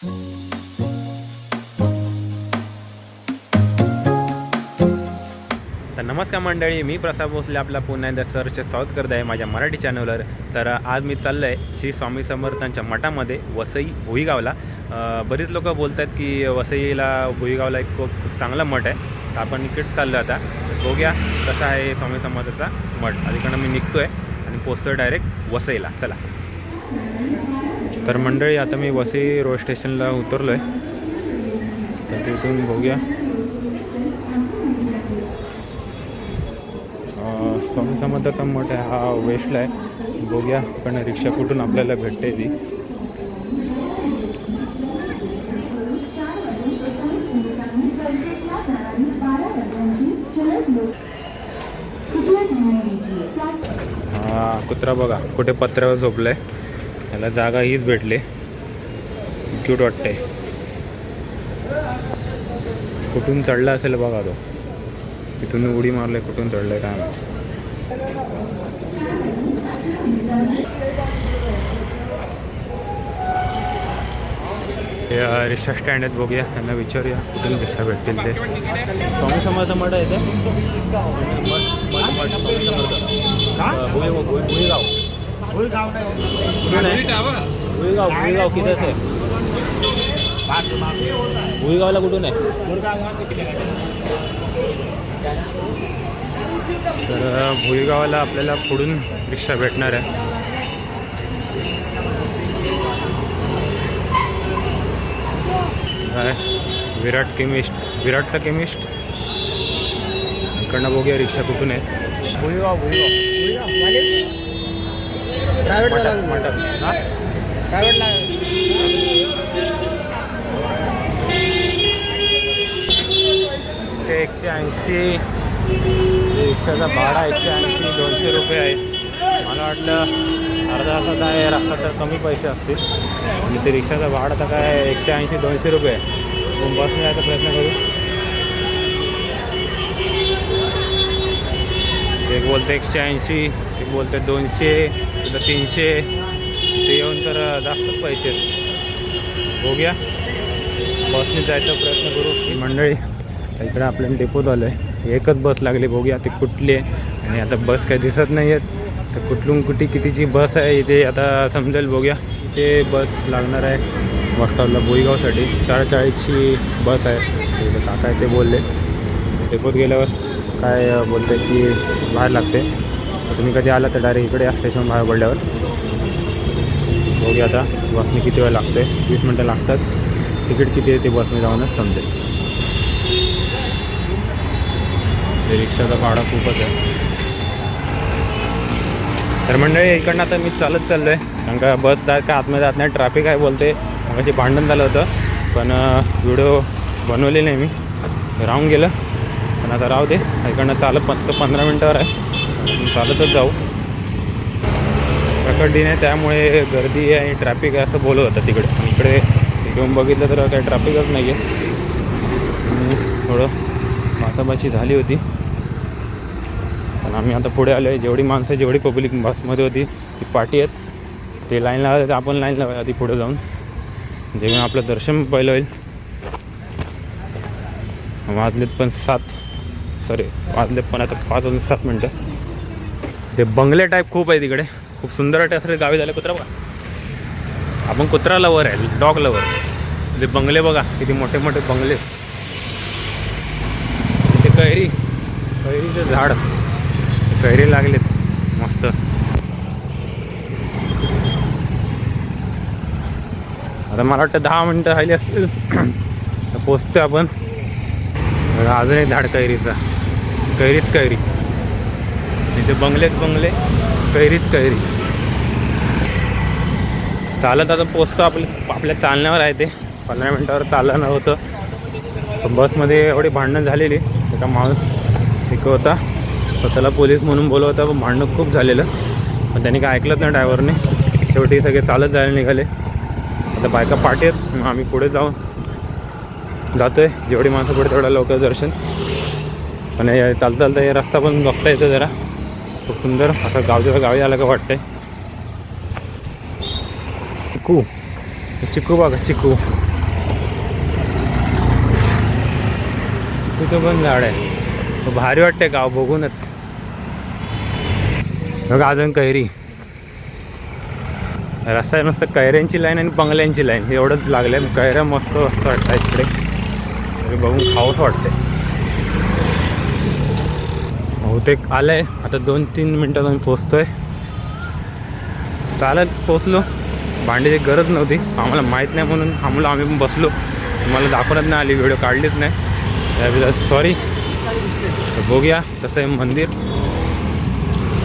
तर नमस्कार मंडळी मी प्रसाद भोसले आपला पुन्हा एकदा सरचे स्वागत करत आहे माझ्या मराठी चॅनलवर तर आज मी चाललो आहे श्री स्वामी समर्थांच्या मठामध्ये वसई भुईगावला. बरीच लोक बोलत आहेत की वसईला भुईगावला एक खूप खूप चांगला मठ आहे. तर आपण इकडे चाललो आता. बघूया कसा आहे स्वामी समर्थाचा मठ. आज मी निघतो आहे आणि पोचतो डायरेक्ट वसईला. चला. तर मंडळी आता मी वसई रोड स्टेशनला उतरलो आहे तर तिथून बघूया. अं, स्वामी समर्थाचा मठ आहे हा वेस्टला आहे. बघूया पण रिक्षा कुठून आपल्याला भेटते ती. हा कुत्रा बघा कुठे पत्र्यावर झोपलाय. त्याला जागा हीच भेटली. क्यूट वाटते कुठून चढला असेल बघा तो. तिथून उडी मारले कुठून चढलंय काय माहीत. हे रिक्षा स्टँड आहेत बघूया त्यांना विचारूया कुठून रिक्षा भेटतील ते. स्वामी समर्थ मठ आहे ते. भुईगाव भुईगाव किती आहे? भुईगावला कुठून आहे? तर भुईगावाला आपल्याला पुढून रिक्षा भेटणार आहे. काय विराट केमिस्ट. विराटचा केमिस्ट? इकडनं बघूया रिक्षा कुठून आहे? भुईगाव भुईगाव मठात हा? ते एकशे ऐंशी. रिक्षाचा भाडा एकशे ऐंशी दोनशे रुपये आहे. मला वाटलं अर्धा तासाचा आहे रस्ता तर कमी पैसे असतील. आणि ते रिक्षाचा भाडा तर काय एकशे ऐंशी दोनशे रुपये आहे. बसने जायचा प्रयत्न करू. एक बोलते एकशे ऐंशी. एक बोलतात दोनशे तर तीनशे. ते येऊन तर जास्तच पैसे. आहेत बघूया. बसने जायचा प्रयत्न करू. मंडळी इकडे आपल्याला डेपो झालं आहे. एकच बस लागली बघूया ती कुठली आहे. आणि आता बस काही दिसत नाही आहेत. तर कुठलून कुठे कितीची बस आहे इथे आता समजेल बघूया. ते बस लागणार आहे वाटकावला बोईगावसाठी. चाळीसची बस आहे. काका आहे ते बोलले. डेपोत गेल्यावर काय बोलते की बाहेर लागते. तुम्ही कधी आला तर डायरेक्ट इकडे या स्टेशन बाहेर पडल्यावर. बघूया आता बसने किती वेळ लागते वीस मिनटं लागतात. तिकीट किती आहे ते बसने जाऊनच समजेल. रिक्षाचा भाडा खूपच आहे. तर मंडळी इकडनं आता मी चालत चाललो आहे कारण का बस जात का आतमध्ये जात नाही ट्रॅफिक आहे बोलते. अशी भांडण झालं होतं. पण व्हिडिओ बनवले नाही मी. राहून गेलं. पण आता राहू दे. इकडनं चालत फक्त पंधरा मिनटावर आहे. चालतच जाऊ. प्रकट दिन आहे त्यामुळे गर्दी आहे आणि ट्रॅफिक आहे असं बोलत होतं तिकडे. आणि इकडे येऊन बघितलं तर काही ट्रॅफिकच नाही आहे थोडं मासाबाची झाली होती. पण आम्ही आता पुढे आलो आहे जेवढी माणसं जेवढी पब्लिक बसमध्ये होती ती पाठी आहेत. ते लाईन लावायला तर आपण लाईन लावायला आधी पुढे जाऊन. जेव्हा आपलं दर्शन पहिलं होईल. वाजलेत पण सात. सॉरी वाजलेत पण आता पाच वाजून सात मिनटं. ते बंगले टाईप खूप आहे तिकडे. खूप सुंदर वाटते. असं गावी झालं कुत्रा बघा. आपण कुत्रा लवर आहे डॉग लवर ते बंगले बघा किती मोठे मोठे बंगले. ते कैरी कैरीचे झाड. कैरी लागलेत. मस्त. आता मला वाटतं दहा मिनटं राहिली असतील. पोचतो पोचतोय आपण. अजून एक झाड कैरीचा. कैरीच कैरी. इथे बंगलेच बंगले कैरीच कैरी. चालत आता पोचतो आपल्या आपल्या चालण्यावर आहे ते. पंधरा मिनटावर चालणं होतं. बसमध्ये एवढी भांडणं झालेली एका माणूस एक होता. स्वतःला पोलीस म्हणून बोलवता पण भांडणं खूप झालेलं. पण त्यांनी काय ऐकलंच नाही ड्रायव्हरने. शेवटी सगळे चालत जायला निघाले. आता बायका पाठेत मग आम्ही पुढे जाऊन जातो आहे जेवढी माणसं पुढे तेवढं लवकर दर्शन. पण चालता चालता हे रस्ता पण बघता येतो जरा. खूप सुंदर. असं गावच्या गावी आलं का वाटतंय. चिकू. चिकू बघा चिकू. तिथं पण झाड आहे. भारी वाटते गाव बघूनच. बघा अजून कैरी. रस्ता आहे मस्त कैऱ्यांची लाईन आणि बंगल्यांची लाईन. एवढंच लागलं कैऱ्या मस्त मस्त वाटतं इकडे बघून खाऊस वाटते बहुतेक आलं आहे आता दोन तीन मिनटात आम्ही पोचतोय चालत पोचलो भांडीची गरज नव्हती. आम्हाला माहीत नाही म्हणून आम्हाला आम्ही पण बसलो. तुम्हाला दाखवत नाही आली व्हिडिओ काढलीच नाही. त्याबद्दल सॉरी बघूया कसं आहे मंदिर.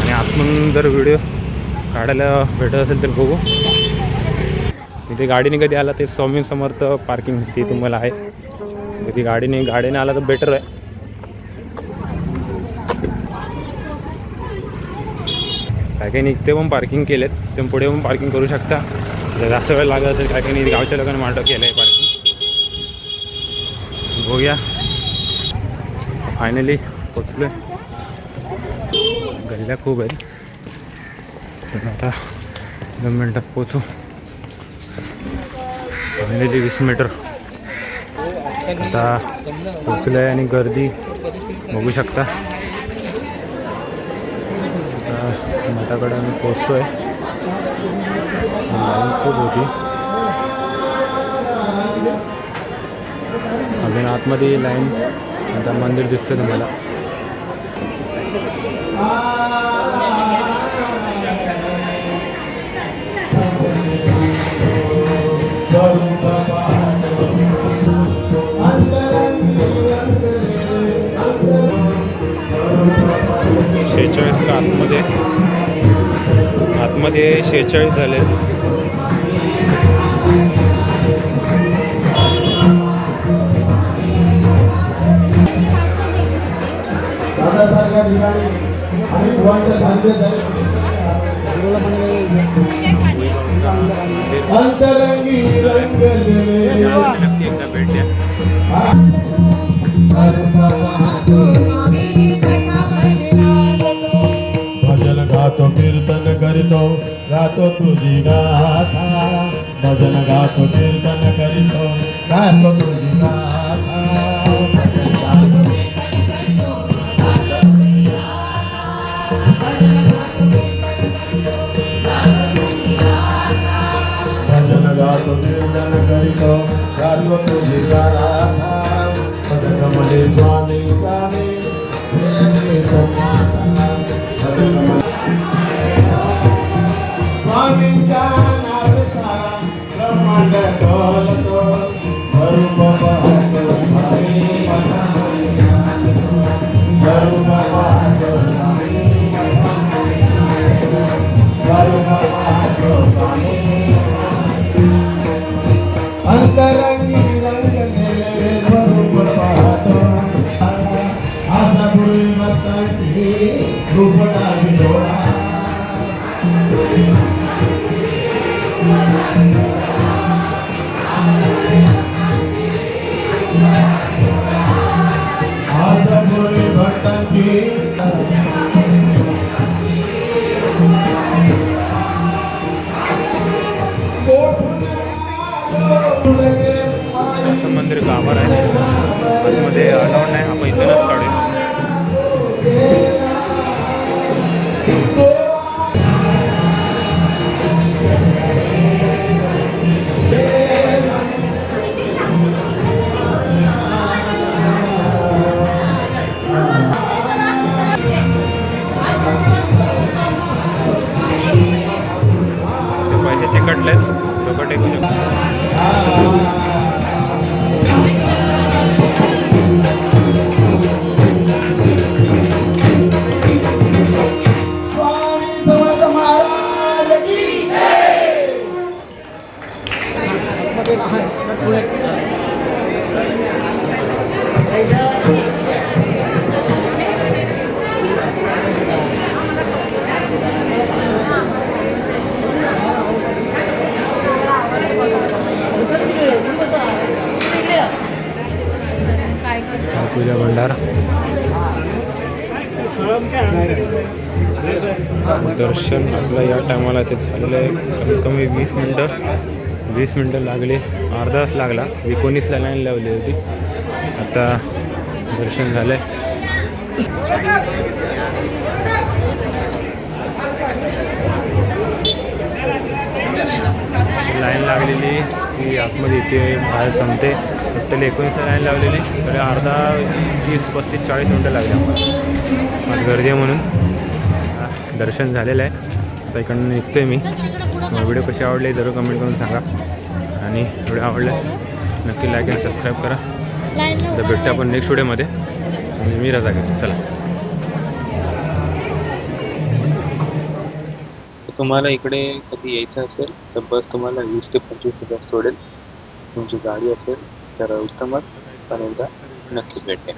आणि आतमधून जर व्हिडिओ काढायला भेटत असेल तर बघू. इथे गाडीने कधी आला ते स्वामी समर्थ पार्किंग ती तुम्हाला आहे. कधी गाडीने गाडीने आला तर बेटर आहे. काय काही निघते पण पार्किंग केलेत. तुम्ही पुढे पण पार्किंग करू शकता. जर जास्त वेळ लागत असेल काय काही गावच्या लोकांनी मांडव केलं आहे पार्किंग बघूया. फायनली पोचलो गल्ल्या खूप आहेत. पण आता दोन मिनटात पोचू. फायनली वीस मीटर आता पोचलं आहे आणि गर्दी बघू शकता. मठाकडे आम्ही पोचतो आहे होती अजून आतमध्ये लाईन आता मंदिर दिसतं शेहेचाळीस का आतमध्ये आतमध्ये शेहेचाळीस झाले. दादासारख्या ठिकाणी गातो तुझी गाथा, भजन गातो कीर्तन करीतो, गातो तुझी गाथा. भजन गातो भजन गातो कीर्तन करीतो, गातो तुझी गाथा. भजन मध्ये स्वामी स्वामी पैसे चिकटलेत डोकं टेकू शकतो दर्शन आपलं या टायमाला ते झालेलं आहे. कमीत कमी वीस मिनटं वीस मिनटं लागले. अर्धा तास लागला एकोणीसला लाईन लावली होती. आता दर्शन झालं आहे लाईन लागलेली ती आतमध्ये येते बाहेर संपते. टोटल एकोणीसला लाईन लावलेली. तर अर्धा तीस पस्तीस चाळीस मिनटं लागली. आम्हाला आज गर्दी आहे म्हणून. दर्शन झालेलं आहे. आता इकडून निघतोय मी. व्हिडिओ कशी आवडले जरूर कमेंट करून सांगा. आणि व्हिडिओ आवडल्यास नक्की लाईक आणि सबस्क्राईब करा. तर भेटतो आपण नेक्स्ट व्हिडिओमध्ये आणि मी रजा घेतो. चला. तर तुम्हाला इकडे कधी यायचं असेल तर बस तुम्हाला वीस ते पंचवीस हजार सोडेल. तुमची गाडी असेल तर उत्तमच. अनेकदा नक्की भेटेल.